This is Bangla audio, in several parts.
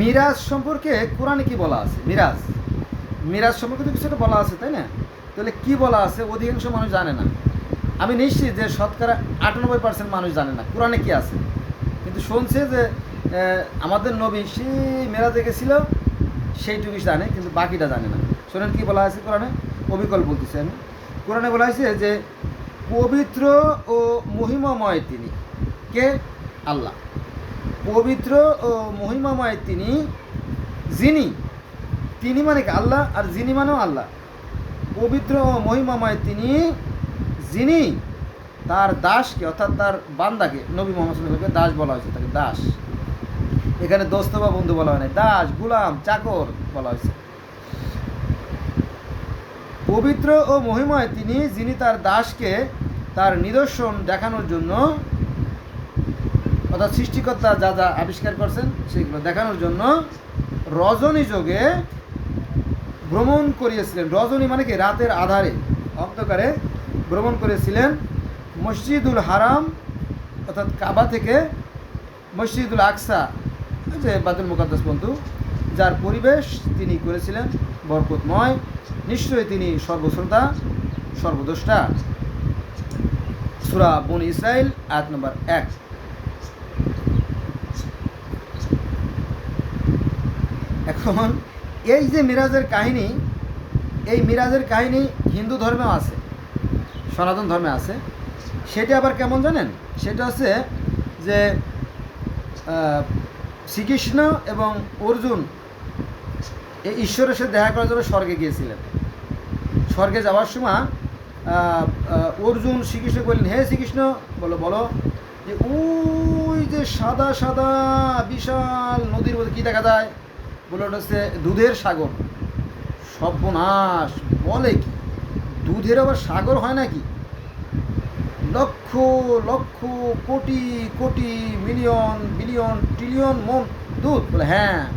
মিরাজ সম্পর্কে কোরআনে কি বলা আছে? মিরাজ। মিরাজ সম্পর্কে তো কিছুটা বলা আছে, তাই না? তাহলে কি বলা আছে? অধিকাংশ মানুষ জানে না। আমি নিশ্চিত যে শতকরা আটানব্বই পার্সেন্ট মানুষ জানে না। কোরআনে কি আছে? কিন্তু শুনছে যে আমাদের নবী সেই মেরাজে গেছিল, সেইটুকু জানে, কিন্তু বাকিটা জানে না। শোনেন কি বলা আছে কোরআনে? অবিকল বলতেছি আমি। কোরআনে বলা হয়েছে যে, পবিত্র ও মহিমাময় তিনি। কে? আল্লাহ। পবিত্র ও মহিমাময় তিনি, যিনি, তিনি মানে আল্লাহ আর যিনি মানেও আল্লাহ। পবিত্র ও মহিমাময় তিনি, যিনি তার দাসকে অর্থাৎ তার বান্দাকে, নবী মোহাম্মদ সাল্লামকে দাস বলা হয়েছে, তাকে দাস। এখানে দোস্ত বা বন্ধু বলা হয় না দাস, গুলাম, চাকর বলা হয়েছে। পবিত্র ও মহিময় তিনি, যিনি তার দাসকে তার নিদর্শন দেখানোর জন্য অর্থাৎ সৃষ্টিকর্তা যা যা আবিষ্কার করছেন সেগুলো দেখানোর জন্য রজনী যোগে ভ্রমণ করিয়েছিলেন। রজনী মানে কি? রাতের আধারে, অন্ধকারে ভ্রমণ করেছিলেন মসজিদুল হারাম, অর্থাৎ কাবা থেকে মসজিদুল আকসা যে বাদুল মুকাদ্দাস বন্ধু, যার পরিবেশ তিনি করেছিলেন বরকতময়। নিশ্চয়ই তিনি সর্বশ্রোতা, সর্বদ্রষ্টা। সুরা বন ইসরায়েল আয়াত নম্বর এক। এখন এই যে মিরাজের কাহিনী, এই মিরাজের কাহিনী হিন্দু ধর্মেও আছে, সনাতন ধর্মে আছে। সেটা আবার কেমন জানেন? সেটা হচ্ছে যে শ্রীকৃষ্ণ এবং অর্জুন এই ঈশ্বরের সাথে দেখা করার জন্য স্বর্গে গিয়েছিলেন। স্বর্গে যাওয়ার সময় অর্জুন শ্রীকৃষ্ণ বললেন, হে শ্রীকৃষ্ণ বলো বলো যে ওই যে সাদা সাদা, বিশাল নদীর মধ্যে কী দেখা যায়? বলে হচ্ছে দুধের সাগর। সর্বনাশ, বলে কি? দুধের আবার সাগর হয় নাকি? Lakh lakh, crore crore, million, billion, trillion মন দুধ। বলে হ্যাঁ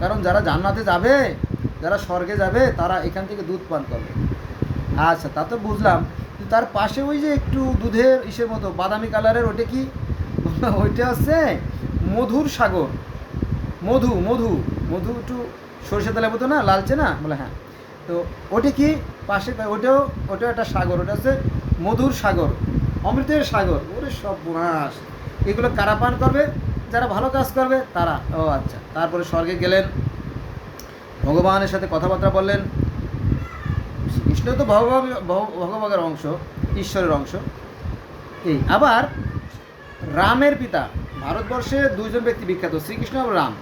কারণ যারা জান্নাতে যাবে, যারা স্বর্গে যাবে, তারা এখান থেকে দুধ পান করবে। আচ্ছা তা তো বুঝলাম। তার পাশে ওই যে একটু দুধের ইসের মতো বাদামি কালারের ওটা কি? ওইটা হচ্ছে মধুর সাগর। মধু মধু মধু একটু সরষে তেলের মতো না, লালচে না? বলে হ্যাঁ। তো ওটা কি পাশে ওটাও ওটাও একটা সাগর, ওটা হচ্ছে মধুর সাগর, অমৃতের সাগর। ওরে সব বোনাস। এগুলো কারা পান করবে? যারা ভালো কাজ করবে, তারা। ও আচ্ছা তারপরে স্বর্গে গেলেন। ভগবানের সাথে কথাবার্তা বললেন। কৃষ্ণ তো ভগবান ভগ- ভগবানের অংশ, ঈশ্বরের অংশ। এই, আবার রামের পিতা, ভারতবর্ষে দুইজন ব্যক্তি বিখ্যাত, শ্রীকৃষ্ণ এবং রাম।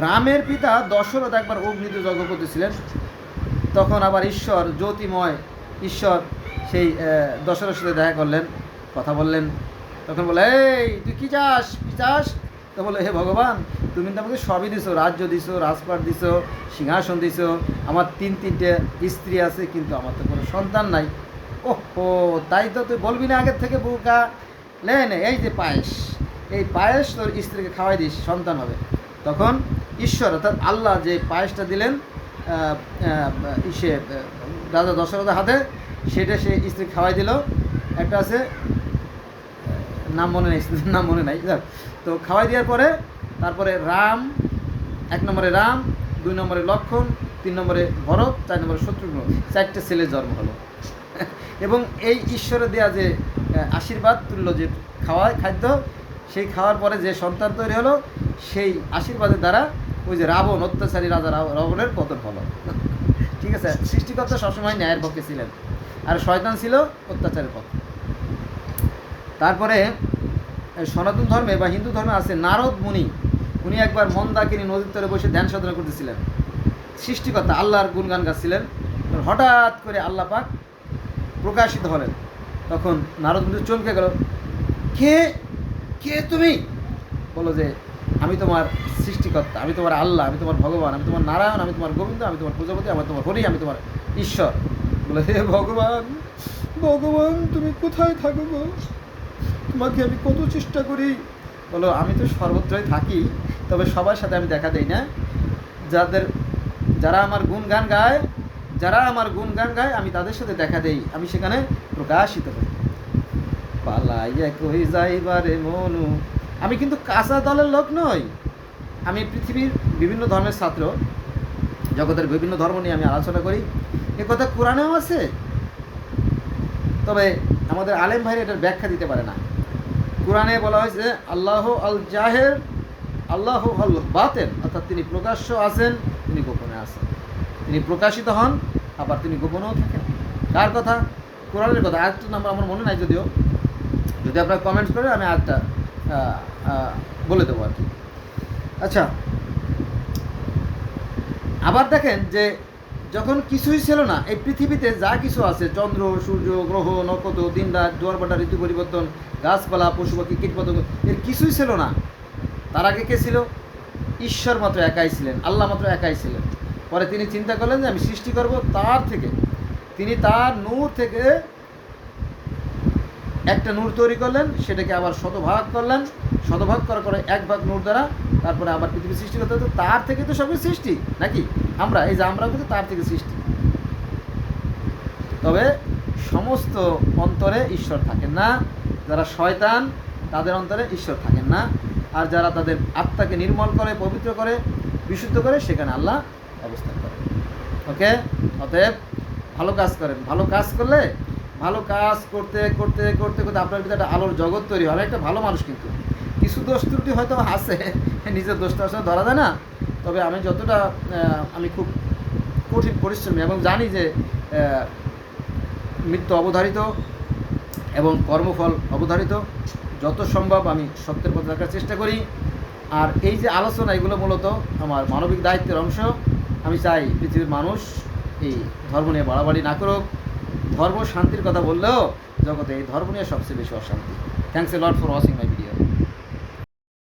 রামের পিতা দশরথ একবার অগ্নিতে যজ্ঞ করতেছিলেন তখন আবার ঈশ্বর, জ্যোতিময় ঈশ্বর সেই দশরথের সাথে দেখা করলেন, কথা বললেন। তখন বলে এই, তুই কী চাস? কী চাস? তো বলে হে ভগবান, তুমি তো আমাকে সবই দিছো, রাজ্য দিছো, রাজপাট দিছো, সিংহাসন দিছো। আমার তিন তিনটে স্ত্রী আছে, কিন্তু আমার তো কোনো সন্তান নাই। ওহ ও তাই তো তুই বলবি না আগের থেকে বউকা নে, এই যে পায়েস। এই পায়েস তোর স্ত্রীকে খাওয়াই দিস, সন্তান হবে। তখন ঈশ্বর, অর্থাৎ আল্লাহ যে পায়েসটা দিলেন ইসে রাজা দশরথের হাতে, সেটা সে স্ত্রী খাওয়াই দিল। একটা আছে নাম মনে নেই, স্ত্রীর নাম মনে নাই তো খাওয়াই দেওয়ার পরে, তারপরে রাম, এক নম্বরে রাম, দুই নম্বরে লক্ষণ, তিন নম্বরে ভরত, চার নম্বরে শত্রুঘ্ন চারটে ছেলে জন্ম হলো। এবং এই ঈশ্বরে দেওয়া যে আশীর্বাদ, তুল্য যে খাওয়ায় খাদ্য, সেই খাওয়ার পরে যে সন্তান তৈরি হলো, সেই আশীর্বাদের দ্বারা ওই যে রাবণ, অত্যাচারী রাজা রাবণের পতন হলো। ঠিক আছে? সৃষ্টিকর্তা সবসময় ন্যায়ের পক্ষে ছিলেন। আর শয়তান ছিল অত্যাচারের পক্ষে। তারপরে সনাতন ধর্মে বা হিন্দু ধর্মে আছে নারদ মুনি। উনি একবার মন্দাকিনী নদীর তরে বসে ধ্যান সাধনা করতেছিলেন। সৃষ্টিকর্তা আল্লাহর গুণগান গাচ্ছিলেন। হঠাৎ করে আল্লাহ পাক প্রকাশিত হলেন। তখন নারদ মুনি চমকে গেল, কে? কে তুমি? বলো যে আমি তোমার সৃষ্টিকর্তা, আমি তোমার আল্লাহ, আমি তোমার ভগবান, আমি তোমার নারায়ণ, আমি তোমার গোবিন্দ, আমি তোমার প্রজাপতি, আমি তোমার হরি, আমি তোমার ঈশ্বর। বলে, হে ভগবান ভগবান, তুমি কোথায় থাকো তোমাকে আমি কত চেষ্টা করি? বলো, আমি তো সর্বত্রই থাকি, তবে সবার সাথে আমি দেখা দেই না। যাদের, যারা আমার গুণগান গায়, যারা আমার গুণগান গায়, আমি তাদের সাথে দেখা দেই। আমি সেখানে প্রকাশিত হই। পালাইয়া কই যাইবারে মনু? আমি কিন্তু কাঁচা দলের লোক নই। আমি পৃথিবীর বিভিন্ন ধর্মের ছাত্র, জগতের বিভিন্ন ধর্ম নিয়ে আমি আলোচনা করি। এ কথা কোরআনেও আছে। তবে আমাদের আলেম ভাই এটার ব্যাখ্যা দিতে পারে না। কোরআনে বলা হয়েছে, আল্লাহ আল জাহের, আল্লাহ আল বাতেন। অর্থাৎ তিনি প্রকাশ্য আছেন, তিনি গোপনে আছেন। তিনি প্রকাশিত হন, আবার তিনি গোপনেও থাকেন। কার কথা? কোরআনের কথা। আরেকটা নাম্বার আমার মনে নাই যদিও। যদি আপনারা কমেন্টস করেন আমি আরেকটা বলে দেবো আর কি। আচ্ছা আবার দেখেন যে যখন কিছুই ছিল না, এই পৃথিবীতে যা কিছু আছে, চন্দ্র, সূর্য, গ্রহ, নক্ষত্র, দিন, রাত দুয়ারপাটা ঋতু পরিবর্তন, গাছপালা, পশু পাখি, কীটপতঙ্গ, এর কিছুই ছিল না। তার আগে কে ছিল? ঈশ্বর মাত্র একাই ছিলেন, আল্লাহ মাত্র একাই ছিলেন। পরে তিনি চিন্তা করলেন যে আমি সৃষ্টি করব তার থেকে। তিনি তার নূর থেকে একটা নূর তৈরি করলেন, সেটাকে আবার শতভাগ করলেন, শতভাগ করার পরে এক ভাগ নূর দ্বারা তারপরে আবার পৃথিবী সৃষ্টি করতে হতো। তার থেকে তো সবই সৃষ্টি, নাকি? আমরা, এই যে আমরা কিন্তু তার থেকে সৃষ্টি। তবে সমস্ত অন্তরে ঈশ্বর থাকেন না। যারা শয়তান, তাদের অন্তরে ঈশ্বর থাকেন না। আর যারা তাদের আত্মাকে নির্মল করে, পবিত্র করে, বিশুদ্ধ করে, সেখানে আল্লাহ অবস্থান করে ওকে? অতএব ভালো কাজ করেন। ভালো কাজ করলে ভালো কাজ করতে করতে করতে করতে আপনার ভিতরে একটা আলোর জগৎ তৈরি হবে একটা ভালো মানুষ কিন্তু। কিছু দোষ ত্রুটি হয়তো আছে, নিজের দোষটা আসলে ধরা যায় না। তবে আমি যতটা আমি খুব কঠিন পরিশ্রমী এবং জানি যে মৃত্যু অবধারিত এবং কর্মফল অবধারিত, যত সম্ভব আমি সত্যের পথে রাখার চেষ্টা করি। আর এই যে আলোচনা, এগুলো মূলত আমার মানবিক দায়িত্বের অংশ। আমি চাই পৃথিবীর মানুষ এই ধর্ম নিয়ে বাড়াবাড়ি না করুক। ধর্ম শান্তির কথা বললেও জগতে এই ধর্ম নিয়ে সবচেয়ে বেশি অশান্তি। Thanks a lot for watching my